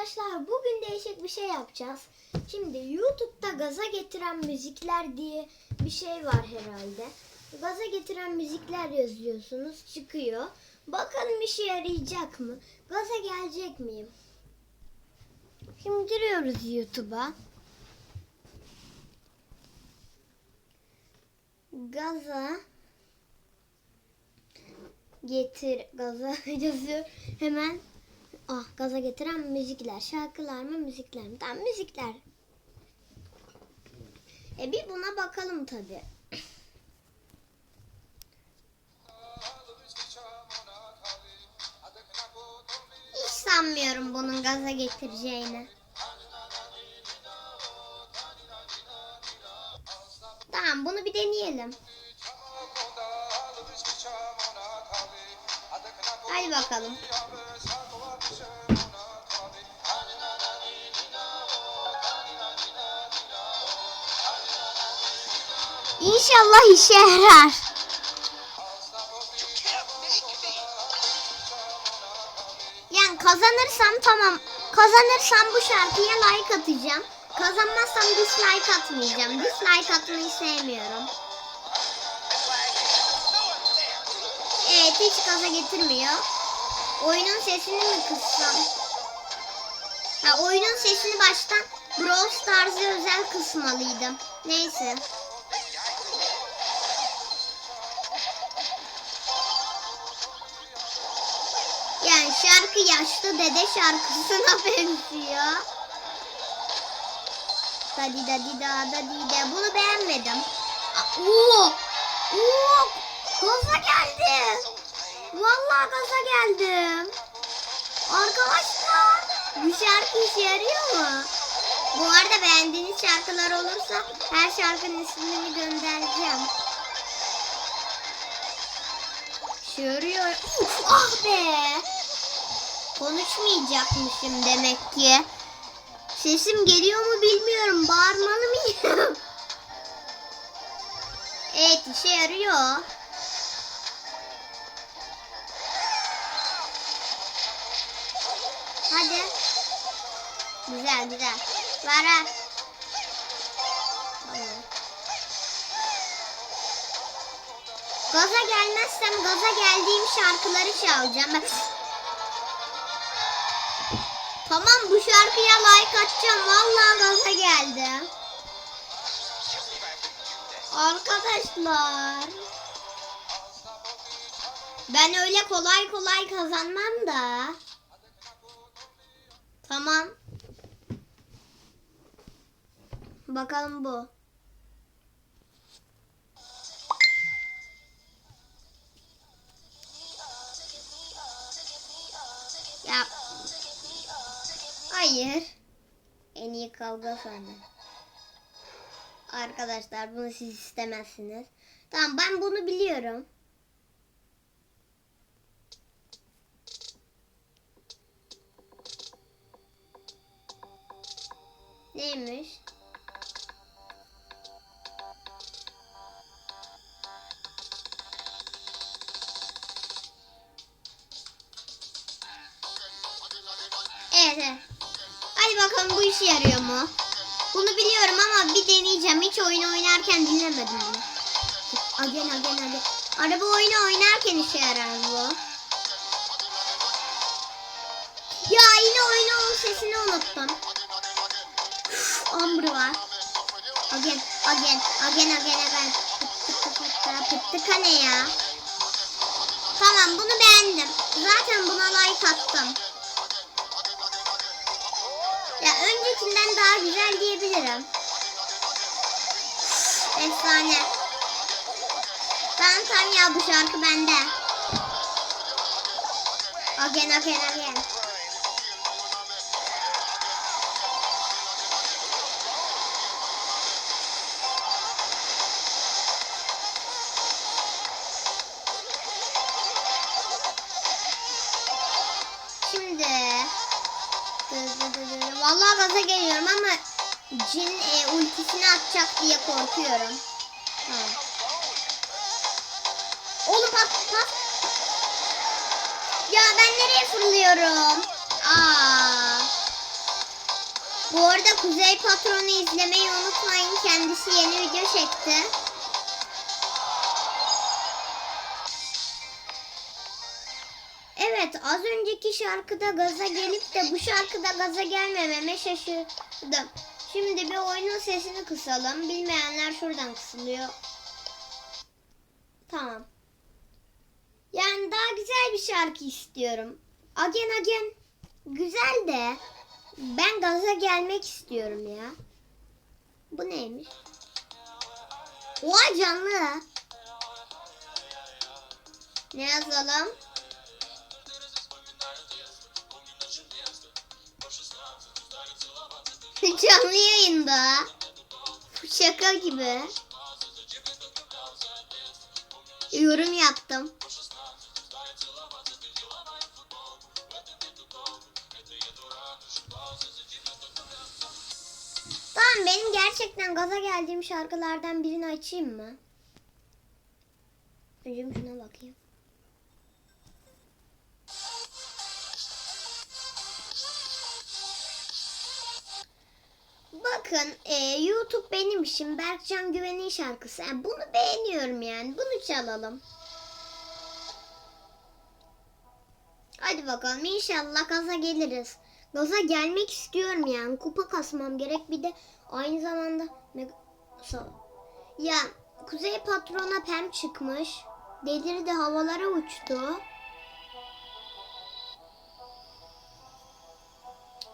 Arkadaşlar bugün değişik bir şey yapacağız. Şimdi YouTube'da gaza getiren müzikler diye bir şey var herhalde. Gaza getiren müzikler yazıyorsunuz çıkıyor. Bakalım işe yarayacak mı? Gaza gelecek miyim? Şimdi giriyoruz YouTube'a. Gaza getir gaza yazıyor. Hemen ah gaza getiren müzikler, şarkılar mı, müzikler mi? Tamam müzikler. E bir buna bakalım tabi. Hiç sanmıyorum bunun gaza getireceğini. Tamam bunu bir deneyelim. Hadi bakalım. İnşallah işe yarar. Yani kazanırsam tamam. Kazanırsam bu şarkıya like atacağım. Kazanmazsam dislike atmayacağım. Dislike atmayı sevmiyorum. Evet hiç gaza getirmiyor. Oyunun sesini mi kıssam? Ha, oyunun sesini baştan Brawl Stars'a özel kısmalıydım. Neyse. Şarkı yaşlı dede şarkısına benziyor. Dadi dadi da dadi de bunu beğenmedim. Oo! Oo! Gaza geldi. Vallahi gaza geldim. Arkadaşlar bu şarkı işe yarıyor mu? Bu arada beğendiğiniz şarkılar olursa her şarkının ismini göndereceğim. Uf, ah be. Konuşmayacakmışım demek ki. Sesim geliyor mu bilmiyorum. Bağırmalı mıyım? evet işe yarıyor. Hadi. Güzel güzel. Ver ver. Gaza gelmezsem gaza geldiğim şarkıları çalacağım. Tamam bu şarkıya like atacağım. Vallahi gaza geldim. Arkadaşlar. Ben öyle kolay kolay kazanmam da. Tamam. Bakalım bu. Ya. Hayır. En iyi kavga sahne. Arkadaşlar bunu siz istemezsiniz. Tamam ben bunu biliyorum. Neymiş? Evet, evet. Bakalım bu işe yarıyor mu? Bunu biliyorum ama bir deneyeceğim. Hiç oyun oynarken dinlemedim bunu. Agen agen agen. Araba oyunu oynarken işe yarar bu. Ya yine oyunun sesini unuttum. Üf, Amber var. Agen agen agen agen agen. Pıttıka ne ya? Tamam bunu beğendim. Zaten buna like attım. Daha güzel diyebilirim. Efsane. Tamam tamam ya bu şarkı bende. Again again again. Cin e, ultisini atacak diye korkuyorum. Ha. Oğlum pat pat. Ya ben nereye fırlıyorum? Aa. Bu arada Kuzey Patron'u izlemeyi unutmayın. Kendisi yeni video çekti. Evet az önceki şarkıda gaza gelip de bu şarkıda gaza gelmememe şaşırdım. Şimdi bir oyunun sesini kısalım. Bilmeyenler şuradan kısılıyor. Tamam. Yani daha güzel bir şarkı istiyorum. Agen agen. Güzel de ben gaza gelmek istiyorum ya. Bu neymiş? Oha canlı. Ne yazalım? Canlı yayında. Şaka gibi. Yorum yaptım. Tamam benim gerçekten gaza geldiğim şarkılardan birini açayım mı? Önce şuna bakayım. Bakın e, YouTube benim işim. Berkcan Güven'in şarkısı. Yani bunu beğeniyorum yani. Bunu çalalım. Hadi bakalım inşallah gaza geliriz. Gaza gelmek istiyorum yani. Kupa kasmam gerek. Bir de aynı zamanda ya Kuzey Patrona Pem çıkmış. Delirdi havalara uçtu.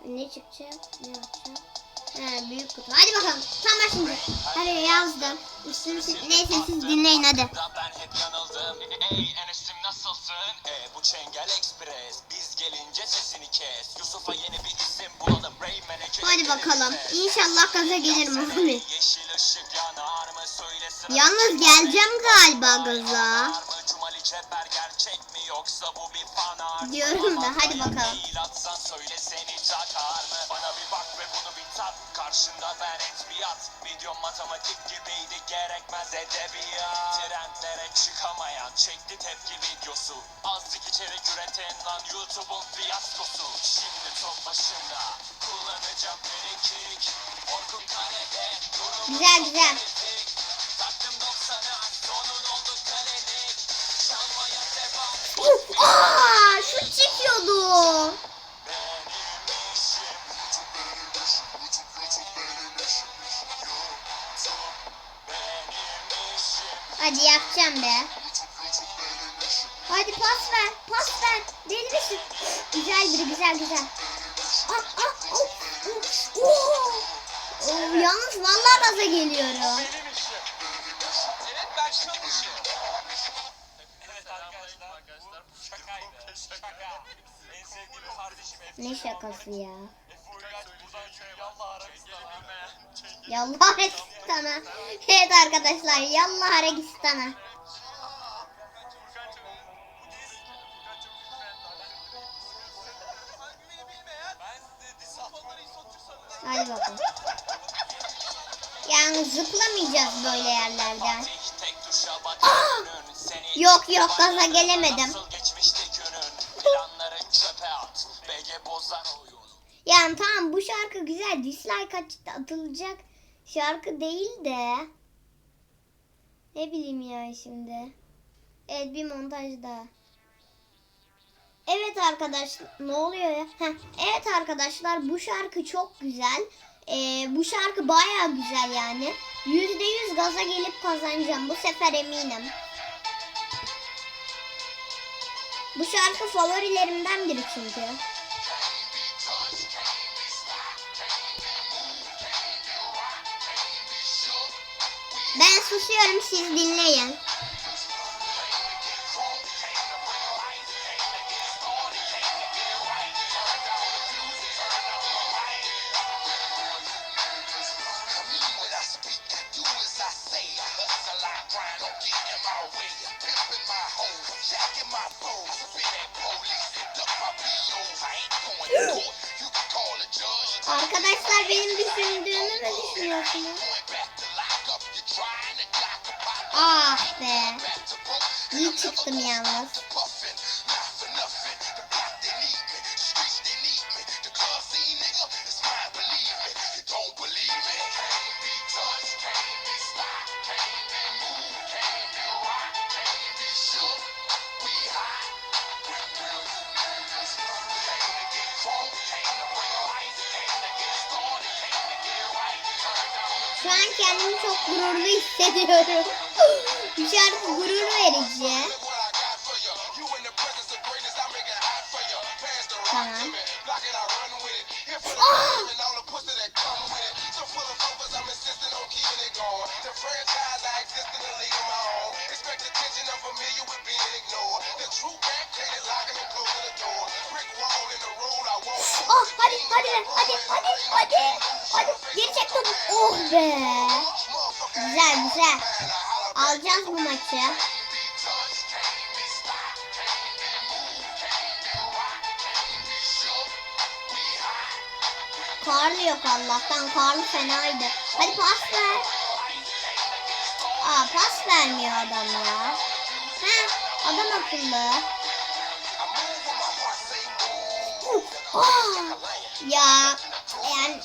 Ne çıkacak? Ne yapacak? He, büyük kutu. Hadi bakalım. Tamam şimdi. Hadi yazdım. Üstünü Neyse siz dinleyin hadi. Ben hep yanıldım Ey Enes'im nasılsın? E, bu Çengel Express Biz gelince sesini kes Yusuf'a yeni bir isim bulalım Rayman'e Hadi bakalım. İnşallah gaza gelirim abi. Yeşil ışık yanar mı? Söyle sıra Yalnız geleceğim galiba gaza. Mı? Cumali Çeper gerçek mi yoksa bu bir fanar? Diyorum da, hadi bakalım. Mail atsan söyle seni takar mı? Bana bir bak ve bunu bir tat Karşında ben et bir at Video matematik gibiydi gerekmez edebiyat Trendlere çıkamayan çekti tepki videosu Azıcık içerik üreten lan YouTube'un fiyaskosu Şimdi top başında kullanacağım elektrik Orkun Kane'de durum Güzel güzel. İşim Hadi yapacağım be. Hadi pas ver. Pas ver. Deli misin? Güzel biri güzel güzel. Ah ah oh, oh, oh. Oh, yalnız vallahi gaza geliyorum. Şakaydı. Şaka. En sevdiğim kardeşim Efe. Ne şakası ya. Efe Uygaç buradan yallah Arabistan'a. Yallah Arabistan'a. Evet arkadaşlar yallah Arabistan'a. Hadi bakalım. Yani zıplamayacağız böyle yerlerden. Bak Ah! Yok yok gaza gelemedim. Yani tamam bu şarkı güzel. Dislike at- atılacak şarkı değil de. Ne bileyim ya şimdi. Evet bir montaj daha. Evet arkadaşlar ne oluyor ya? Heh, evet arkadaşlar bu şarkı çok güzel. Ee, bu şarkı baya güzel yani. Yüzde yüz gaza gelip kazanacağım. Bu sefer eminim. Bu şarkı favorilerimden biri çünkü. Ben susuyorum siz dinleyin. Ah be. İyi çıktım yalnız. Şu an kendimi çok gururlu hissediyorum. Bu şarkı gurur verici. Tamam. Oh hadi hadi hadi hadi hadi. Hadi geri çek. Oh be. Güzel güzel. Alacağız bu maçı. Karlı yok Allah'tan. Karlı fenaydı. Hadi pas ver. Aa pas vermiyor adam ya. Ha adam akıllı. Ah, ya yani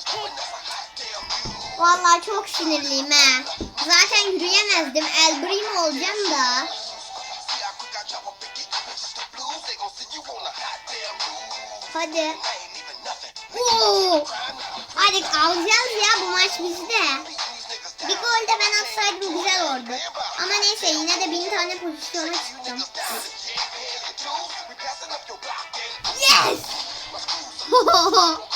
Vallahi çok sinirliyim ha. Zaten yürüyemezdim. El Primo olacağım da. Hadi. Oo. Hadi alacağız ya bu maç bizde. Bir gol de ben atsaydım güzel olurdu. Ama neyse yine de bin tane pozisyona çıktım. Yes!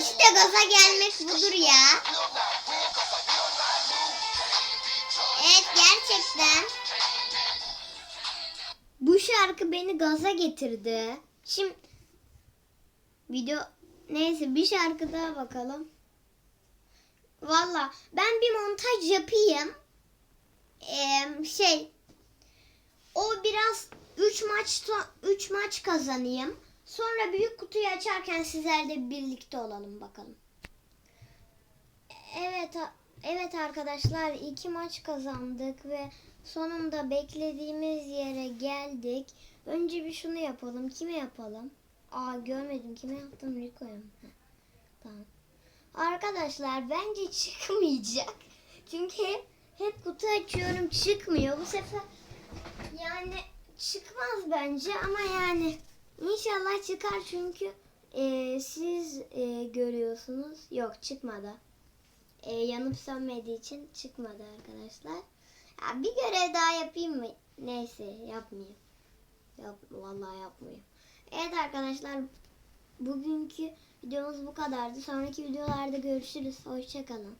işte gaza gelmek budur ya. Gerçekten. Bu şarkı beni gaza getirdi. Şimdi video neyse bir şarkı daha bakalım. Valla ben bir montaj yapayım. Ee, şey o biraz 3 maç 3 maç kazanayım. Sonra büyük kutuyu açarken sizlerle birlikte olalım bakalım. Evet evet arkadaşlar iki maç kazandık ve sonunda beklediğimiz yere geldik. Önce bir şunu yapalım. Kime yapalım? Aa görmedim. Kime yaptım? Rico'ya mı? Tamam. Arkadaşlar bence çıkmayacak. Çünkü hep, hep kutu açıyorum çıkmıyor. Bu sefer yani çıkmaz bence ama yani inşallah çıkar çünkü e, siz e, görüyorsunuz. Yok çıkmadı. E, yanıp sönmediği için çıkmadı arkadaşlar. Ya, bir görev daha yapayım mı? Neyse yapmayayım. Yap, vallahi yapmayayım. Evet arkadaşlar bugünkü videomuz bu kadardı. Sonraki videolarda görüşürüz. Hoşçakalın.